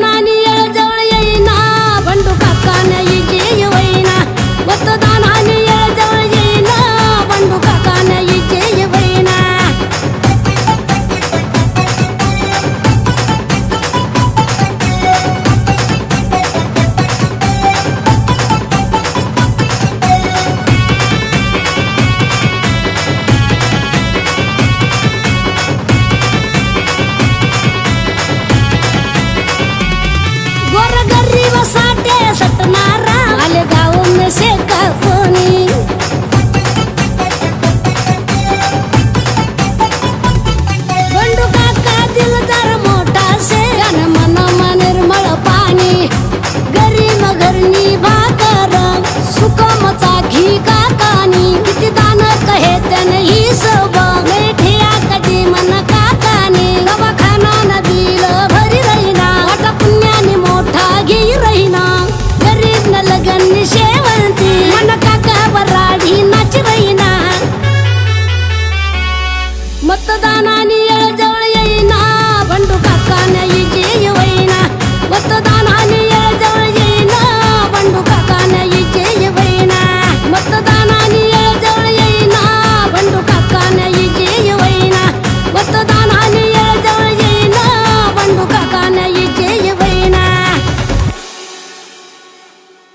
नानी जवळ येईना. बंडू काका नाही गरीबासाठी सटणारा आले गाव में का